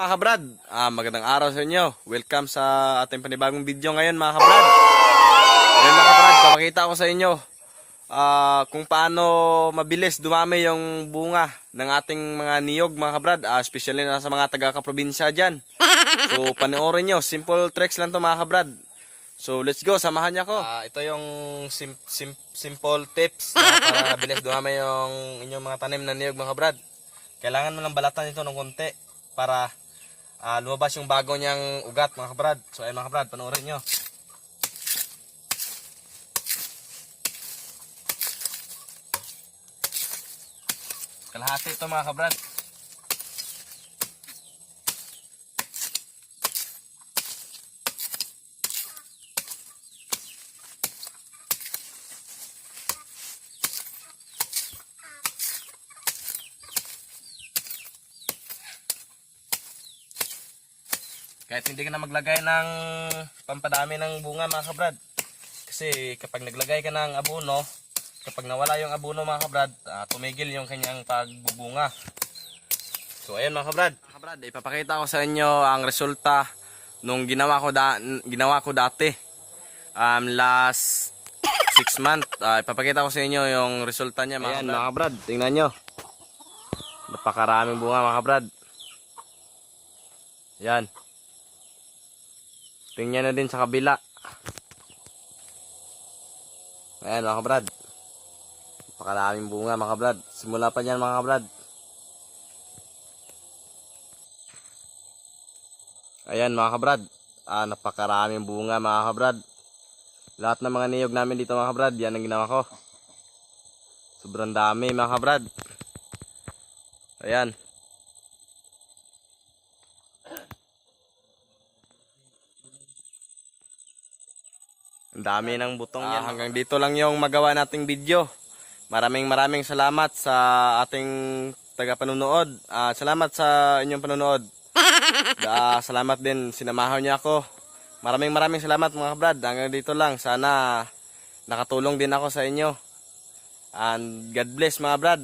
Mga kabrad, ah, magandang araw sa inyo. Welcome sa ating panibagong video ngayon mga kabrad. Ngayon mga kabrad, papakita ko sa inyo ah, kung paano mabilis dumami yung bunga ng ating mga niyog mga kabrad. Ah, especially na sa mga taga-kaprobinsya dyan. So panoorin nyo, simple tricks lang to mga kabrad. So let's go, samahan niyo ako. Ah, ito yung sim- sim- simple tips na para mabilis dumami yung inyong mga tanim na niyog mga kabrad. Kailangan mo lang balatan ito ng konti para ah, lumabas yung bago niyang ugat mga kabrad. So ayun mga kabrad, panoorin nyo. Kalahati ito mga kabrad. Kahit hindi ka na maglagay ng pampadami ng bunga mga kabrad. Kasi kapag naglagay ka ng abono, kapag nawala yung abono mga kabrad, ah, tumigil yung kanyang pagbubunga. So ayun mga kabrad. Mga kabrad, ipapakita ko sa inyo ang resulta nung ginawa ko da ginawa ko dati. Um, last 6 month, ah, ipapakita ko sa inyo yung resulta niya mga kabrad. mga kabrad, tingnan nyo. Napakaraming bunga mga kabrad. Yan. Tingnan na din sa kabila. Ayan mga kabrad. Napakaraming bunga mga kabrad. Simula pa dyan mga kabrad. Ayan mga kabrad. Ah, napakaraming bunga mga kabrad. Lahat ng mga niyog namin dito mga kabrad. Yan ang ginawa ko. Sobrang dami mga kabrad. Ayan. Ang dami ng butong yan. hanggang dito lang yung magawa nating video. Maraming maraming salamat sa ating taga-panunood. Ah, salamat sa inyong panunood. Ah, salamat din, sinamahan niyo ako. Maraming maraming salamat mga kabrad. Hanggang dito lang. Sana nakatulong din ako sa inyo. And God bless mga brad.